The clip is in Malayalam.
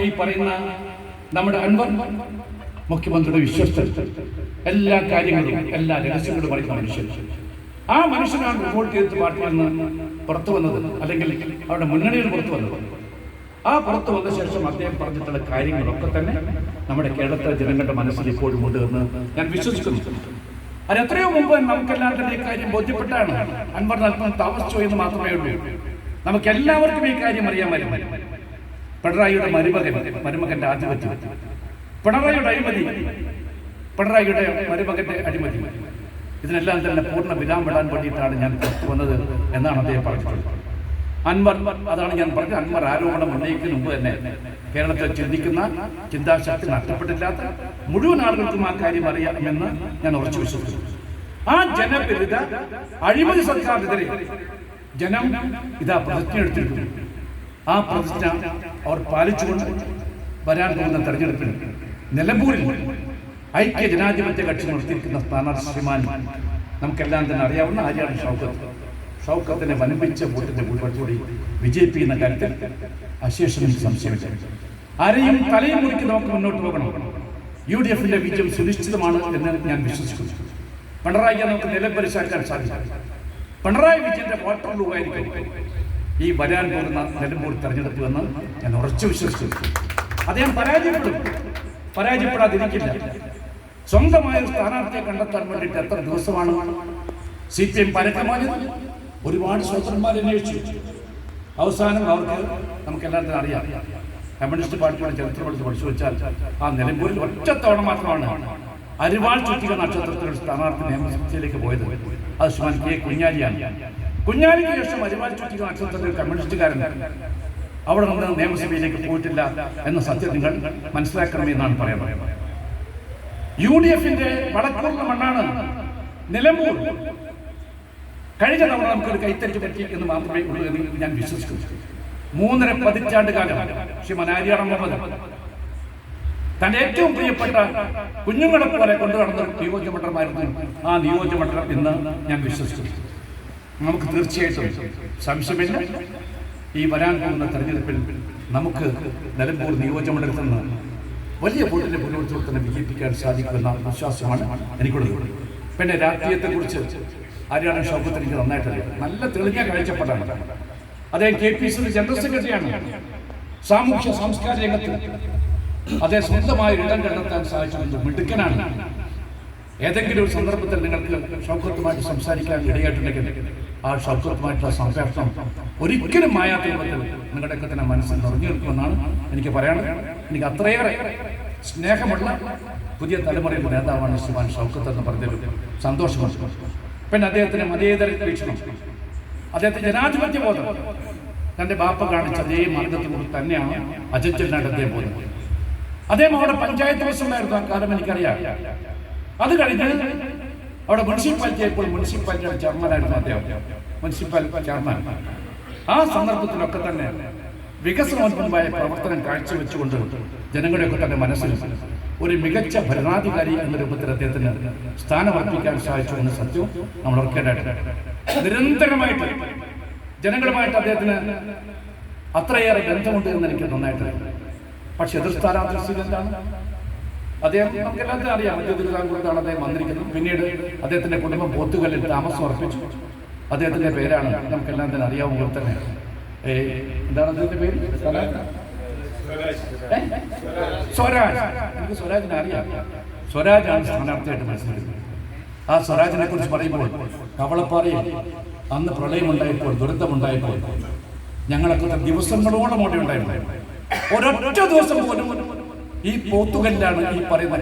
ഈ പറയുന്ന നമ്മുടെ അൻവർ മുഖ്യമന്ത്രിയുടെ വിശ്വസ്തൻ. എല്ലാ കാര്യങ്ങളും എല്ലാ രഹസ്യങ്ങളും അറിയുന്ന മനുഷ്യൻ. ആ മനുഷ്യനാണ് റിപ്പോർട്ട് ചെയ്ത് പാർട്ടിയിൽ നിന്ന് പുറത്തു വന്നത് അല്ലെങ്കിൽ അവരുടെ മുന്നണിയിൽ പുറത്തു വന്നത്. ആ പുറത്തു വന്ന ശേഷം അദ്ദേഹം പറഞ്ഞിട്ടുള്ള കാര്യങ്ങളൊക്കെ തന്നെ നമ്മുടെ കേരളത്തിലെ ജനങ്ങളുടെ മനസ്സിൽ ഇപ്പോഴും ഉണ്ട് എന്ന് ഞാൻ വിശ്വസിക്കുന്നു. അത് എത്രയോ മുമ്പ് നമുക്കെല്ലാം തന്നെ ഈ കാര്യം ബോധ്യപ്പെട്ടാണ് അൻവർ നൽകുന്ന താമസിച്ചു എന്ന് മാത്രമേ ഉള്ളൂ. നമുക്ക് എല്ലാവർക്കും ഈ കാര്യം അറിയാമായിരുന്നു. പിണറായിയുടെ മരുമകൻ മരുമകന്റെ ആധിപത്യം പിണറായിയുടെ അഴിമതി പിണറായിയുടെ മരുമകന്റെ അഴിമതി. ഇതിനെല്ലാം തന്നെ പൂർണ വിരാം വിടാൻ വേണ്ടിയിട്ടാണ് ഞാൻ വന്നത് എന്നാണ് അദ്ദേഹം പറഞ്ഞിട്ടുള്ളത്. അൻവർ അതാണ് ഞാൻ പറഞ്ഞത്. അൻവർ ആരോപണം ഉന്നയിക്കുന്നതിന് മുമ്പ് തന്നെ കേരളത്തിൽ ചിന്തിക്കുന്ന ചിന്താശക്തി നഷ്ടപ്പെട്ടില്ലാത്ത മുഴുവൻ ആളുകൾക്കും ആ കാര്യം അറിയാമെന്ന് ഞാൻ ഉറച്ചു വിശ്വസിക്കുന്നു. ആ ജനവിരുദ്ധ അഴിമതി സർക്കാരിനെതിരെ ജനം ഇതാ പ്രതിജ്ഞ എടുത്തിരിക്കുന്നു ആ പ്രതിജ്ഞ അവർ പാലിച്ചുകൊണ്ട് വരാൻ പോകുന്ന തെരഞ്ഞെടുപ്പിൽ നിലമ്പൂരിൽ ഐക്യ ജനാധിപത്യ കക്ഷി നിർത്തിയിരിക്കുന്ന സ്ഥാനാർത്ഥി ശ്രീമാൻ നമുക്കെല്ലാം തന്നെ അറിയാവുന്ന ആര്യാണ് ഷൗക്കത്ത്. ഷൗക്കത്തിനെ വൻപിച്ച വോട്ടിന്റെ ഭൂരിപക്ഷത്തോടെ വിജയിപ്പിക്കുന്ന കാര്യത്തിൽ അശേഷം സംശയമില്ല ആരെയും തലയും മുറിക്ക് നമുക്ക് മുന്നോട്ട് പോകണം. യു ഡി എഫിന്റെ വിജയം സുനിശ്ചിതമാണ് എന്ന് ഞാൻ വിശ്വസിക്കുന്നു. പിണറായിയെ നമുക്ക് നിലപരിശാക്കാൻ സാധിക്കും. പിണറായി വിജയന്റെ വോട്ടർ രൂപമായിരിക്കും. ഈ വരാൻ പോകുന്ന നിലമ്പൂർ തെരഞ്ഞെടുപ്പ് എന്ന് ഞാൻ ഉറച്ചു വിശ്വസിച്ചു. അദ്ദേഹം പരാജയപ്പെടും. പരാജയപ്പെടാതിരിക്കില്ല. സ്വന്തമായ സ്ഥാനാർത്ഥിയെ കണ്ടെത്താൻ വേണ്ടിയിട്ട് എത്ര ദിവസമാണ് സി പി എം പരക്കമാണ് ഒരുപാട് സ്വതന്ത്രന്മാർ അന്വേഷിച്ചു. അവസാനം അവർക്ക് നമുക്ക് എല്ലാത്തിനും അറിയാം. കമ്മ്യൂണിസ്റ്റ് പാർട്ടിയുടെ ചരിത്രം പഠിച്ച് പഠിച്ചു വെച്ചാൽ ആ നിലമ്പൂരിൽ ഒറ്റത്തവണ മാത്രമാണ് അരിവാൾ ചുറ്റിക നക്ഷത്രത്തിലൊരു സ്ഥാനാർത്ഥി നിയമസഭയിലേക്ക് പോയത്. അത് ശ്രീമാൻ കെ കുഞ്ഞാലിയാണ്. കുഞ്ഞാലിക്ക് ശേഷം അരിവാൾ ചുറ്റിക നക്ഷത്രത്തിൽ കമ്മ്യൂണിസ്റ്റുകാരൻ അവിടെ നമ്മുടെ നിയമസഭയിലേക്ക് പോയിട്ടില്ല എന്ന സത്യം നിങ്ങൾ മനസ്സിലാക്കണമെന്നാണ് പറയുന്നത്. യു ഡി എഫിന്റെ വടക്കുള്ള മണ്ണാണ് നിലമ്പൂർ കഴിഞ്ഞ തവണ നമുക്കൊരു കൈത്തരിച്ച് പറ്റി എന്ന് മാത്രമേ ഉള്ളൂ എന്ന് ഞാൻ വിശ്വസിക്കുന്നു. മൂന്നര പതിറ്റാണ്ട് കാലം ശ്രീ മനാരിയാടം മുഹമ്മദ് തന്റെ ഏറ്റവും പ്രിയപ്പെട്ട കുഞ്ഞുങ്ങളെ പോലെ കൊണ്ടു നടന്ന ആ നിയോജകമണ്ഡലം എന്ന് ഞാൻ വിശ്വസിക്കുന്നു. നമുക്ക് തീർച്ചയായിട്ടും സംശയമില്ല. ഈ വരാൻ പോകുന്ന തെരഞ്ഞെടുപ്പിൽ നമുക്ക് നിലമ്പൂർ നിയോജകമണ്ഡലത്തിൽ നിന്ന് വലിയ വോട്ടിന്റെ മുന്നോട്ട് തന്നെ വിജയിപ്പിക്കാൻ സാധിക്കുമെന്ന വിശ്വാസമാണ് എനിക്കുള്ളത്. പിന്നെ രാഷ്ട്രീയത്തെക്കുറിച്ച് ആരാണ് ഷൗക്കത്ത് എനിക്ക് നന്നായിട്ടറിയാം. നല്ല തെളിഞ്ഞ കാഴ്ചപ്പാടാണ്. അദ്ദേഹം കെ പി സി ജനറൽ സെക്രട്ടറിയാണ്. സാമൂഹ്യ സംസ്കാര രംഗത്ത് അദ്ദേഹം സ്വന്തമായ ഇടം കണ്ടെത്താൻ സാധിച്ചു മിടുക്കനാണ്. ഏതെങ്കിലും ഒരു സന്ദർഭത്തിൽ നിങ്ങൾക്ക് ഷൗക്കത്തുമായിട്ട് സംസാരിക്കാൻ ഇടയായിട്ടുണ്ടെങ്കിൽ ആ ഷൗക്കത്തുമായിട്ടുള്ള സംഭാഷണം ഒരിക്കലും മായാത്ത രൂപത്തിൽ നിങ്ങളുടെയൊക്കെ തന്നെ മനസ്സിൽ നിറഞ്ഞു നിൽക്കുമെന്നാണ് എനിക്ക് പറയാനുള്ളത്. എനിക്ക് അത്രയേറെ സ്നേഹമുള്ള പുതിയ തലമുറയുടെ നേതാവാണ് ശ്രീമാൻ ഷൗക്കത്ത് എന്ന് പറഞ്ഞൊരു സന്തോഷമുണ്ട്. പിന്നെ അദ്ദേഹത്തിന് മതേതര വീക്ഷണം. അദ്ദേഹത്തിന് ജനാധിപത്യ ബോധം. തന്റെ ബാപ്പ കാണിച്ച അതേ മാർഗത്തിലൂടെ തന്നെയാണ് അജഞ്ചലിനായിട്ട് അദ്ദേഹം പോകുന്നത്. അദ്ദേഹം അവിടെ പഞ്ചായത്ത് ബസ്സുണ്ടായിരുന്നു ആ കാലം എനിക്കറിയാം. അത് കഴിഞ്ഞ് അവിടെ മുനിസിപ്പാലിറ്റി ആയപ്പോൾ മുനിസിപ്പാലിറ്റിയുടെ ചെയർമാനായിരുന്നു അദ്ദേഹം. Municipality chairman. ആ സന്ദർഭത്തിലൊക്കെ തന്നെ വികസനോന്മുഖമായ പ്രവർത്തനം കാഴ്ചവെച്ചുകൊണ്ട് ജനങ്ങളുടെയൊക്കെ തന്നെ മനസ്സിൽ ഒരു മികച്ച ഭരണാധികാരി എന്ന രൂപത്തിൽ അദ്ദേഹത്തിന് സ്ഥാനമർപ്പിക്കാൻ സാധിച്ചു എന്ന സത്യവും നമ്മൾ ഓർക്കേണ്ടതായിട്ടുണ്ട് നിരന്തരമായിട്ട് ജനങ്ങളുമായിട്ട് അദ്ദേഹത്തിന് അത്രയേറെ ബന്ധമുണ്ട് എന്ന് എനിക്ക് നന്നായിട്ട് പക്ഷെ എതിർ സ്ഥാനാർത്ഥി എന്താണ്? അദ്ദേഹം നമുക്ക് എല്ലാത്തിനും അറിയാം തിരുവിതാംകൂറത്താണ് അദ്ദേഹം വന്നിരിക്കുന്നത്. പിന്നീട് അദ്ദേഹത്തിന്റെ കുടുംബം പോത്തുകല്ലിൽ താമസം അർപ്പിച്ചു. അദ്ദേഹത്തിന്റെ പേരാണ് നമുക്ക് എല്ലാം തന്നെ. അറിയാവുന്ന തന്നെ എന്താണ് അദ്ദേഹത്തിന്റെ പേര്? സ്വരാജ്. എനിക്ക് സ്വരാജിനെ അറിയാം. സ്വരാജാണ് സ്ഥാനാർത്ഥിയായിട്ട് മത്സരിക്കുന്നത്. ആ സ്വരാജിനെ കുറിച്ച് പറയുമ്പോൾ കവളപ്പാറയിൽ അന്ന് പ്രളയമുണ്ടായപ്പോൾ ദുരന്തമുണ്ടായപ്പോൾ ഞങ്ങളൊക്കെ ദിവസങ്ങളോളം ഓടി ഉണ്ടായിരുന്നു. ഒരൊറ്റ ദിവസം പോലും ഈ പോത്തുകല്ലാണ് ഈ പറയുന്ന